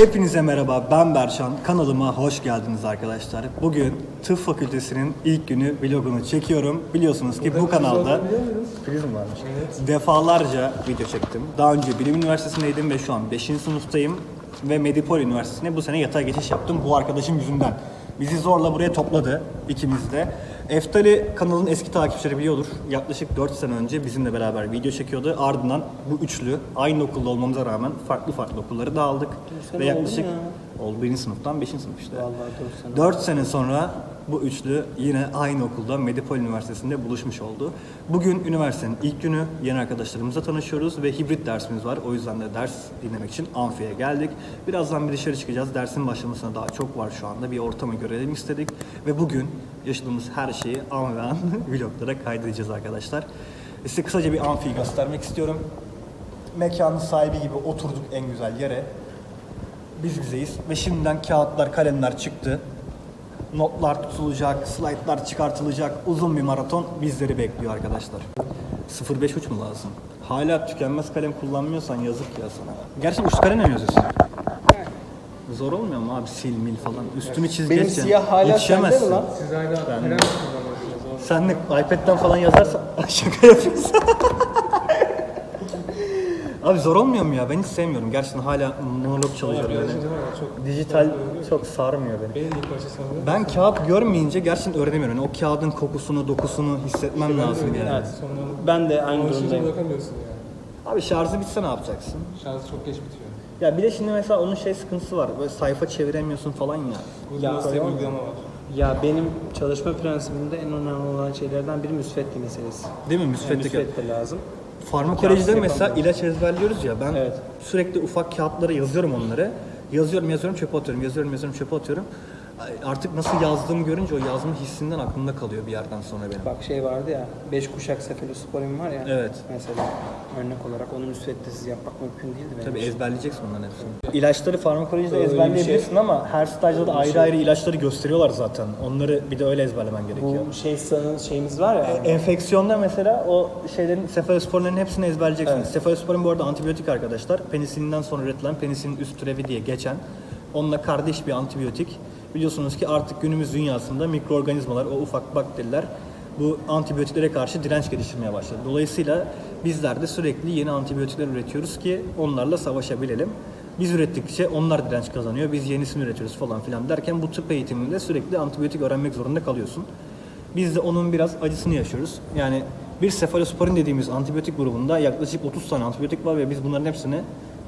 Hepinize merhaba, ben Berşan. Kanalıma hoş geldiniz arkadaşlar. Bugün Tıp Fakültesinin ilk günü vlogunu çekiyorum. Biliyorsunuz ki bu kanalda prizm varmış. Defalarca video çektim. Daha önce Bilim Üniversitesi'ndeydim ve şu an 5. sınıftayım. Ve Medipol Üniversitesi'ne bu sene yatay geçiş yaptım bu arkadaşım yüzünden. Bizi zorla buraya topladı ikimiz de. Eftali kanalın eski takipçileri biliyordur. Yaklaşık 4 sene önce bizimle beraber video çekiyordu. Ardından bu üçlü aynı okulda olmamıza rağmen farklı farklı okulları dağıldık. Ve yaklaşık mu oldu birinci sınıftan 5. sınıf işte. Vallahi dört sene. 4 sene sonra bu üçlü yine aynı okulda Medipol Üniversitesi'nde buluşmuş oldu. Bugün üniversitenin ilk günü yeni arkadaşlarımızla tanışıyoruz ve hibrit dersimiz var. O yüzden de ders dinlemek için amfiye geldik. Birazdan bir dışarı çıkacağız. Dersin başlamasına daha çok var şu anda. Bir ortamı görelim istedik. Ve bugün yaşadığımız her şeyi an ve an vloglara kaydedeceğiz arkadaşlar. Size kısaca bir amfiyi göstermek istiyorum. Mekanın sahibi gibi oturduk en güzel yere biz bizeyiz ve şimdiden kağıtlar, kalemler çıktı. Notlar tutulacak, slaytlar çıkartılacak. Uzun bir maraton bizleri bekliyor arkadaşlar. 05 uç mu lazım? Hala tükenmez kalem kullanmıyorsan yazık ya sana. Gerçi uç kalem mi yazıyorsun? Zor olmuyor mu abi sil mil falan? Üstünü çiz Benim geç yani. siyah hala sende Yetişemezsin. mi lan? Siz hala kalem mi kullanıyorsunuz? Sen de iPad'den falan yazarsan şaka yapıyorsun. Abi zor olmuyor mu ya? Ben hiç sevmiyorum. Gerçekten hala monolog çalışıyorum yani. Çok Dijital çok sarmıyor beni. benim ilk başta sanırım. Ben kağıt görmeyince gerçekten öğrenemiyorum. Yani o kağıdın kokusunu, dokusunu hissetmem lazım yani. Evet. Sonra Ben de aynı konuşunca durumdayım. bırakamıyorsun yani. Abi şarjı bitse ne yapacaksın? Şarj çok geç bitiyor. Ya bir de şimdi mesela onun şey sıkıntısı var. Böyle sayfa çeviremiyorsun falan ya. Bir uygulama var. Ya benim çalışma prensibimde en önemli olan şeylerden biri müsvedde meselesi. Değil mi? Yani müsvedde lazım. Farmakolojide Kağıt mesela ilaç ezberliyoruz ya. Ben Evet. sürekli ufak kağıtlara yazıyorum onları. Yazıyorum, yazıyorum, çöpe atıyorum. Yazıyorum, yazıyorum, çöpe atıyorum. Artık nasıl yazdığımı görünce o yazma hissinden aklımda kalıyor bir yerden sonra benim. Bak şey vardı ya, 5 kuşak sefalosporin var ya. Evet. Mesela örnek olarak onu müsveddesiz yapmak mümkün değildi benim Tabii için. ezberleyeceksin onların hepsini. İlaçları farmakolojide Öyle ezberleyebilirsin şey- ama her stajda da ayrı ayrı ilaçları gösteriyorlar zaten. Onları bir de öyle ezberlemen gerekiyor. Bu şey sanın şeyimiz var ya. Enfeksiyonda mesela o şeylerin sefalosporinlerin hepsini ezberleyeceksiniz. Evet. Sefalosporin bu arada antibiyotik arkadaşlar. Penisilinden sonra üretilen penisinin üst türevi diye geçen onunla kardeş bir antibiyotik. Biliyorsunuz ki artık günümüz dünyasında mikroorganizmalar, o ufak bakteriler bu antibiyotiklere karşı direnç geliştirmeye başladı. Dolayısıyla bizler de sürekli yeni antibiyotikler üretiyoruz ki onlarla savaşabilelim. Biz ürettikçe onlar direnç kazanıyor, biz yenisini üretiyoruz falan filan derken bu tıp eğitiminde sürekli antibiyotik öğrenmek zorunda kalıyorsun. Biz de onun biraz acısını yaşıyoruz. Yani bir sefalosporin dediğimiz antibiyotik grubunda yaklaşık 30 tane antibiyotik var ve biz bunların hepsini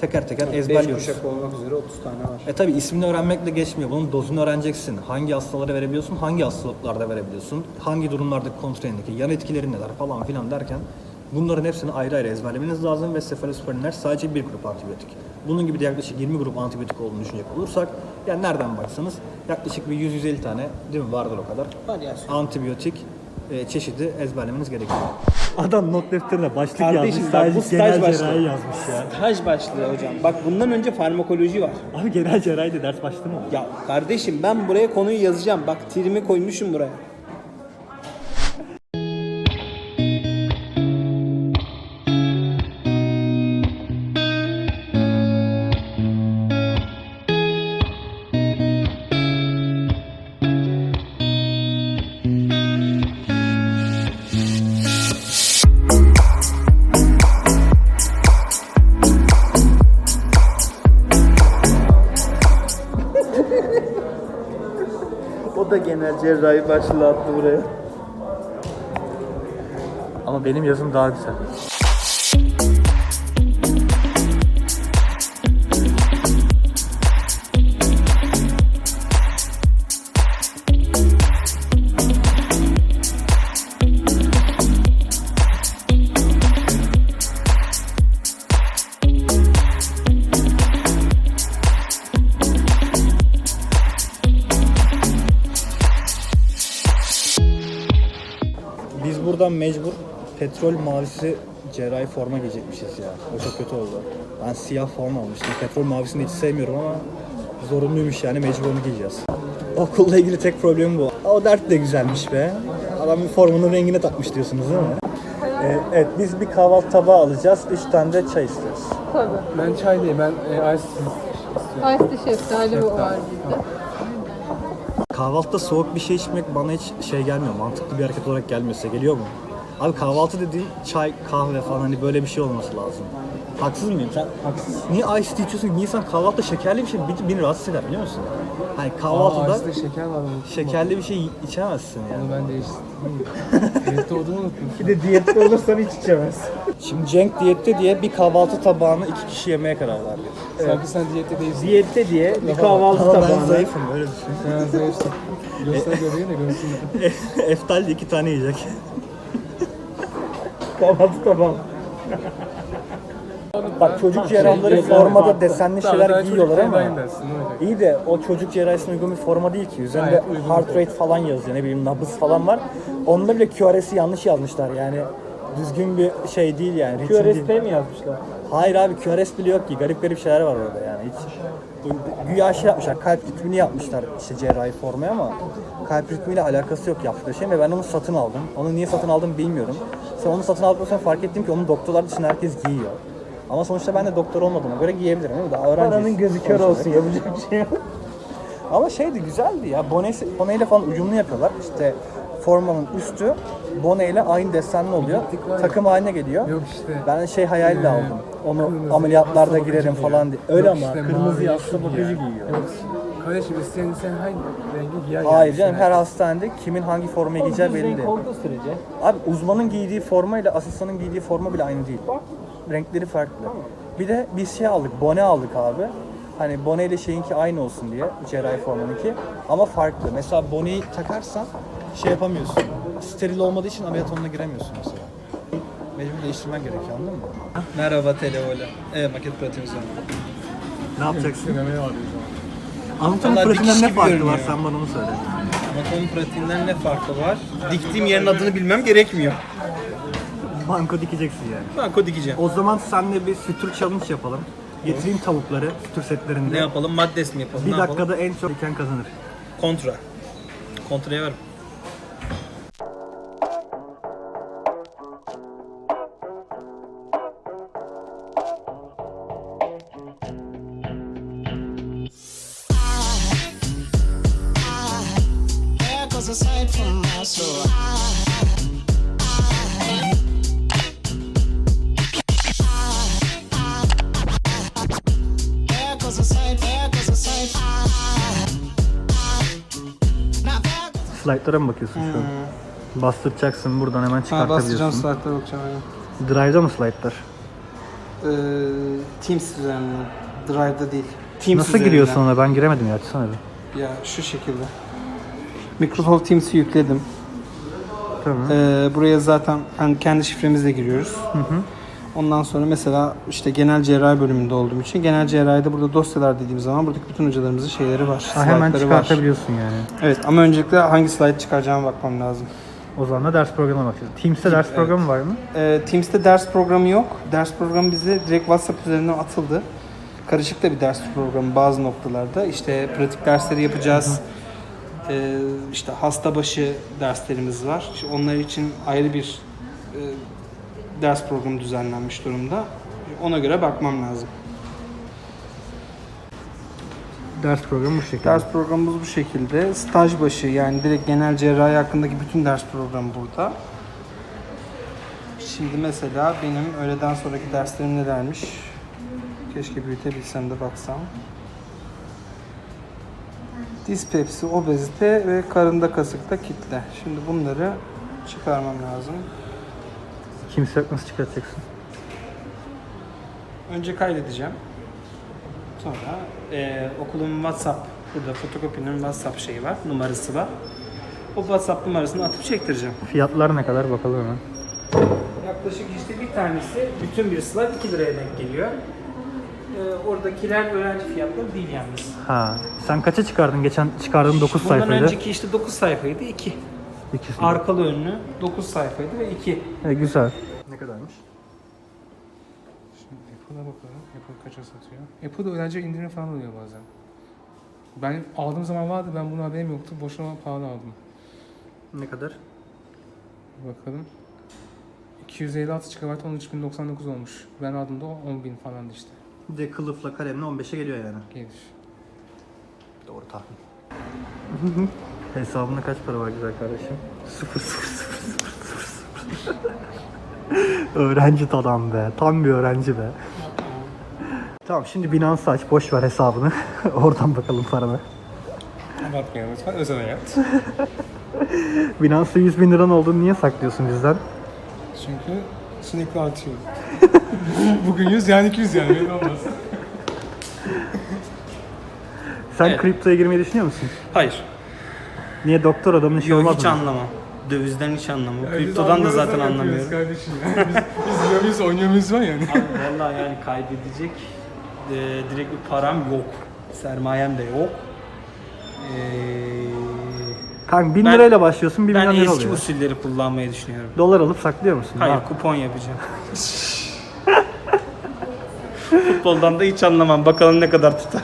teker teker 5 ezberliyoruz. kuşak olmak üzere 30 tane var. E tabi ismini öğrenmekle geçmiyor. Bunun dozunu öğreneceksin. Hangi hastalara verebiliyorsun, hangi hastalıklarda verebiliyorsun, hangi durumlarda kontraindeki yan etkileri neler falan filan derken bunların hepsini ayrı ayrı ezberlemeniz lazım ve sefalosporinler sadece bir grup antibiyotik. Bunun gibi de yaklaşık 20 grup antibiyotik olduğunu düşünecek olursak yani nereden baksanız yaklaşık bir 100-150 tane değil mi vardır o kadar Var ya. antibiyotik e, çeşidi ezberlemeniz gerekiyor. Adam not defterine başlık Kardeşim bak bu staj başlığı. yazmış ya. Staj başlığı hocam. Bak bundan önce farmakoloji var. Abi genel cerrahi de ders başlığı mı? Ya kardeşim ben buraya konuyu yazacağım. Bak tirimi koymuşum buraya. Cerrahi başlığı attı buraya. Ama benim yazım daha güzel. Buradan mecbur petrol mavisi cerrahi forma giyecekmişiz ya. O çok kötü oldu. Ben siyah forma almıştım. Petrol mavisini hiç sevmiyorum ama zorunluymuş yani mecbur onu giyeceğiz. Okulla ilgili tek problemim bu. O dert de güzelmiş be. Adam bir formanın rengine takmış diyorsunuz değil mi? Ee, evet biz bir kahvaltı tabağı alacağız. Üç tane de çay istiyoruz. Ben çay değil, ben e, ice Ice tea şeftali bu var bizde. Kahvaltıda soğuk bir şey içmek bana hiç şey gelmiyor. Mantıklı bir hareket olarak gelmiyor size. Geliyor mu? Abi kahvaltı dediğin çay, kahve falan hani böyle bir şey olması lazım. Haksız mıyım? Sen haksız. Niye ice tea içiyorsun? Niye sen kahvaltıda şekerli bir şey bir- beni rahatsız eder biliyor musun? Hani kahvaltıda Aa, şeker var unuttum. şekerli bir şey içemezsin yani. Onu ben değiştirdim. Diyette olduğumu unuttum. Bir de diyette olursan hiç içemez. Şimdi Cenk diyette diye bir kahvaltı tabağını iki kişi yemeye karar verdi. Sanki sen diyette değilsin. Diyette diye bir kahvaltı Ama ben tabağına. zayıfım öyle düşün. Sen zayıfsın. Göster göbeği de görsün. Eftal de iki tane yiyecek. Kahvaltı tabağı. Bak çocuk cerrahları formada desenli şeyler giyiyorlar ama. İyi de o çocuk cerrahisine uygun bir forma değil ki. Üzerinde heart rate falan yazıyor. Ne bileyim nabız falan var. Onda bile QRS'i yanlış yazmışlar yani. Düzgün bir şey değil yani. ritim değil. QRSP mi yazmışlar? Hayır abi QRS bile yok ki. Garip garip şeyler var orada yani. Hiç güya şey yapmışlar. Kalp ritmini yapmışlar işte cerrahi formaya ama kalp ritmiyle alakası yok yaptıkları şey ve ben onu satın aldım. Onu niye satın aldım bilmiyorum. Sen onu satın aldıktan sonra fark ettim ki onu doktorlar dışında herkes giyiyor. Ama sonuçta ben de doktor olmadığıma göre giyebilirim değil mi? Daha öğrenciyiz. Paranın gözü kör olsun yapacak bir şey yok. Ama şeydi güzeldi ya. Bonesi, boneyle falan uyumlu yapıyorlar. İşte formanın üstü boneyle aynı desenli oluyor. Takım haline geliyor. Yok işte. Ben şey hayaliyle Ee, aldım. Onu kırmızı, ameliyatlarda girerim falan diye. Öyle Yok ama işte, kırmızı mavi, yassı bakıcı giyiyor. Yok. Kardeşim isteyen sen hangi rengi giyer Hayır yani. canım her hastanede kimin hangi formayı giyeceği belli değil. olduğu sürece. Abi uzmanın giydiği forma ile asistanın giydiği forma bile aynı değil. Renkleri farklı. Bir de biz şey aldık, bone aldık abi. Hani bone ile şeyinki aynı olsun diye, cerrahi formanınki. Ama farklı. Mesela boneyi takarsan şey yapamıyorsun. Steril olmadığı için ameliyat onunla giremiyorsun mesela. Mecbur değiştirmen gerekiyor anladın mı? Merhaba Televola. Evet maket pratiğimiz var. Ne yapacaksın? Sinemaya var Anatomi Vallahi pratiğinden dikiş ne gibi farkı var görünüyor. sen bana onu söyle. Anatomi pratiğinden ne farkı var? Diktiğim yerin adını bilmem gerekmiyor. Banko dikeceksin yani. Ben kod dikeceğim. O zaman senle bir sütür challenge yapalım. Getireyim tavukları sütür setlerinde. Ne yapalım? Maddes mi yapalım? Bir ne yapalım? dakikada en çok diken kazanır. Kontra. Kontraya ver. Slide'lara mı bakıyorsun şu an? Bastıracaksın buradan hemen Ha çıkartabiliyorsun. basacağım slide'lara bakacağım aynen. Drive'da mı slide'lar? Ee, Teams üzerinden. Drive'da değil. Teams Nasıl üzerinden. giriyorsun ona? Ben giremedim ya açsana bir. Ya şu şekilde. Microsoft Teams'i yükledim. Tamam. Ee, buraya zaten hani kendi şifremizle giriyoruz. Ondan sonra mesela işte genel cerrahi bölümünde olduğum için genel cerrahide burada dosyalar dediğim zaman buradaki bütün hocalarımızın şeyleri var. Ha, hemen slaytları var. çıkartabiliyorsun yani. Evet ama öncelikle hangi slide çıkaracağıma bakmam lazım. O zaman da ders programına bakacağız. Teams'te ders Evet. programı var mı? Ee, Teams'te ders programı yok. Ders programı bize direkt WhatsApp üzerinden atıldı. Karışık da bir ders programı bazı noktalarda. İşte pratik dersleri yapacağız. Ee, işte hasta başı derslerimiz var. İşte onlar için ayrı bir e, ders programı düzenlenmiş durumda. Ona göre bakmam lazım. Ders programı bu şekilde. Ders programımız bu şekilde. Staj başı yani direkt genel cerrahi hakkındaki bütün ders programı burada. Şimdi mesela benim öğleden sonraki derslerim nelermiş? Keşke büyütebilsem de baksam. Dispepsi, obezite ve karında kasıkta kitle. Şimdi bunları çıkarmam lazım. Kimse yok nasıl çıkartacaksın? Önce kaydedeceğim. Sonra eee okulun WhatsApp, burada fotokopinin WhatsApp şeyi var, numarası var. O WhatsApp numarasını atıp çektireceğim. Fiyatlar ne kadar bakalım hemen. Yaklaşık işte bir tanesi bütün bir slide 2 liraya denk geliyor. Ee, oradakiler öğrenci fiyatları değil yalnız. Ha. Sen kaça çıkardın? Geçen çıkardığın 9 Bundan sayfaydı. önceki işte 9 sayfaydı 2. İkisi. Arkalı önlü 9 sayfaydı ve 2. E, güzel. Ne kadarmış? Şimdi Apple'a bakalım. Apple kaça satıyor? Apple'da öğrenci indirim falan oluyor bazen. Ben aldığım zaman vardı. Ben bunu haberim yoktu. Boşuna pahalı aldım. Ne kadar? Bakalım. 256 GB 13.099 olmuş. Ben aldığımda 10.000 falandı işte. Bir de kılıfla kalemle 15'e geliyor yani. Gelir. Doğru tahmin. Hesabında kaç para var güzel kardeşim? Sıfır sıfır sıfır sıfır sıfır sıfır. öğrenci adam be. Tam bir öğrenci be. Tamam şimdi Binance aç. Boş ver hesabını. Oradan bakalım parana. Abartmayalım lütfen. Özel hayat. Binance'da 100 bin liran olduğunu niye saklıyorsun bizden? Çünkü sürekli artıyor. Bugün 100 yani 200 yani belli olmaz. Sen Evet. kriptoya girmeyi düşünüyor musun? Hayır. Niye doktor adamın işi Yok olmaz hiç mı? anlamam. Dövizden hiç anlamam. Biz Kriptodan da zaten yapıyoruz anlamıyorum. Kardeşim ya. Biz, biz muyuz, oynuyor muyuz var yani. Abi vallahi yani kaybedecek e, direkt bir param yok. Sermayem de yok. Eee Kanka 1000 Ben- lirayla başlıyorsun 1 ben milyon lira eski oluyor. usulleri kullanmayı düşünüyorum. Dolar alıp saklıyor musun? Hayır Ha. kupon yapacağım. Futboldan da hiç anlamam. Bakalım ne kadar tutar.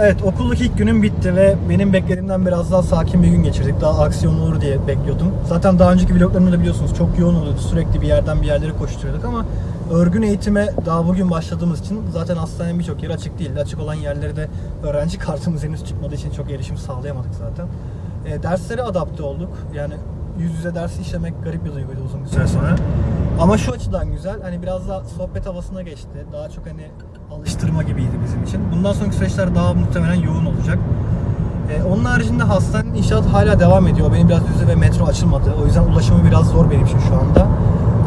Evet okuldaki ilk günüm bitti ve benim beklediğimden biraz daha sakin bir gün geçirdik. Daha aksiyonlu olur diye bekliyordum. Zaten daha önceki vloglarımda da biliyorsunuz çok yoğun oluyordu. Sürekli bir yerden bir yerlere koşturuyorduk ama örgün eğitime daha bugün başladığımız için zaten hastanenin birçok yeri açık değildi. Açık olan yerlere de öğrenci kartımız henüz çıkmadığı için çok erişim sağlayamadık zaten. E, derslere adapte olduk. Yani yüz yüze dersi işlemek garip bir duyguydu uzun bir süre sonra. Ama şu açıdan güzel. Hani biraz daha sohbet havasına geçti. Daha çok hani alıştırma gibiydi bizim için. Bundan sonraki süreçler daha muhtemelen yoğun olacak. Ee, onun haricinde hastanenin inşaatı hala devam ediyor. Benim biraz düzü ve metro açılmadı. O yüzden ulaşımı biraz zor benim için şu anda.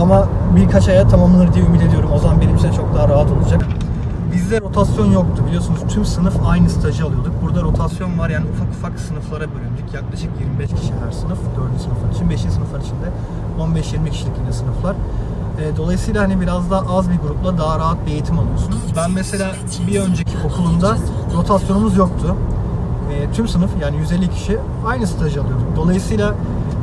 Ama birkaç aya tamamlanır diye ümit ediyorum. O zaman benim için çok daha rahat olacak. Bizde rotasyon yoktu biliyorsunuz. Tüm sınıf aynı stajı alıyorduk. Burada rotasyon var yani ufak ufak sınıflara bölündük. Yaklaşık 25 kişi her sınıf. 4. sınıflar için. 5. sınıflar için de 15-20 kişilik yine sınıflar. E, Dolayısıyla hani biraz daha az bir grupla daha rahat bir eğitim alıyorsunuz. Ben mesela bir önceki okulumda rotasyonumuz yoktu. E, tüm sınıf yani 150 kişi aynı stajı alıyorduk. Dolayısıyla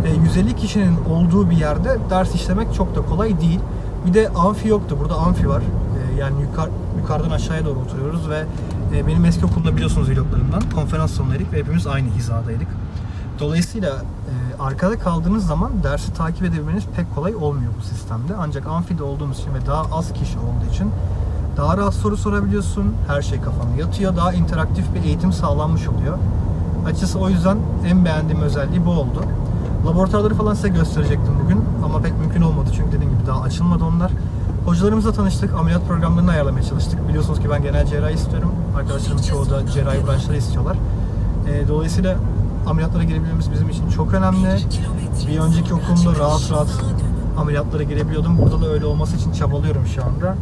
e, 150 kişinin olduğu bir yerde ders işlemek çok da kolay değil. Bir de amfi yoktu. Burada amfi var. E, yani yukarı, yukarıdan aşağıya doğru oturuyoruz ve e, benim eski okulda biliyorsunuz vloglarımdan konferans salonundaydık ve hepimiz aynı hizadaydık. Dolayısıyla e, arkada kaldığınız zaman dersi takip edebilmeniz pek kolay olmuyor bu sistemde. Ancak amfide olduğumuz için ve daha az kişi olduğu için daha rahat soru sorabiliyorsun. Her şey kafana yatıyor. Daha interaktif bir eğitim sağlanmış oluyor. Açıkçası o yüzden en beğendiğim özelliği bu oldu. Laboratuvarları falan size gösterecektim bugün ama pek mümkün olmadı çünkü dediğim gibi daha açılmadı onlar. Hocalarımızla tanıştık, ameliyat programlarını ayarlamaya çalıştık. Biliyorsunuz ki ben genel cerrahi istiyorum. Arkadaşlarımın çoğu da cerrahi branşları istiyorlar. Ee, dolayısıyla ameliyatlara girebilmemiz bizim için çok önemli. Bir önceki okulumda rahat rahat ameliyatlara girebiliyordum. Burada da öyle olması için çabalıyorum şu anda.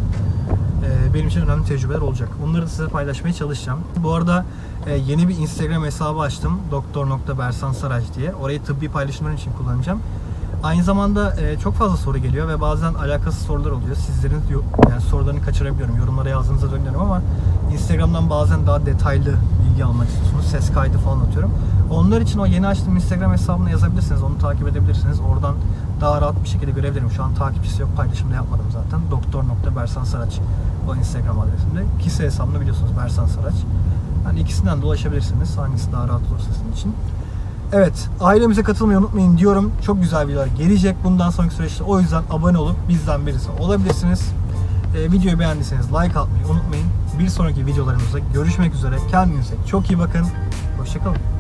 Ee, benim için önemli tecrübeler olacak. Onları size paylaşmaya çalışacağım. Bu arada e, yeni bir Instagram hesabı açtım. Doktor.bersansaraj diye. Orayı tıbbi paylaşımlar için kullanacağım. Aynı zamanda e, çok fazla soru geliyor ve bazen alakasız sorular oluyor. Sizlerin yani sorularını kaçırabiliyorum. Yorumlara yazdığınızda dönüyorum ama Instagram'dan bazen daha detaylı bilgi almak istiyorsunuz. Ses kaydı falan atıyorum. Onlar için o yeni açtığım Instagram hesabına yazabilirsiniz. Onu takip edebilirsiniz. Oradan daha rahat bir şekilde görebilirim. Şu an takipçisi yok. Paylaşım da yapmadım zaten. Doktor.bersansaraç o Instagram adresimde. Kişi hesabımda biliyorsunuz Bersan Saraç. Hani ikisinden de ulaşabilirsiniz. Hangisi daha rahat olursa sizin için. Evet, ailemize katılmayı unutmayın diyorum. Çok güzel videolar gelecek bundan sonraki süreçte. O yüzden abone olup bizden birisi olabilirsiniz. Ee, videoyu beğendiyseniz like atmayı unutmayın. Bir sonraki videolarımızda görüşmek üzere. Kendinize çok iyi bakın. Hoşçakalın.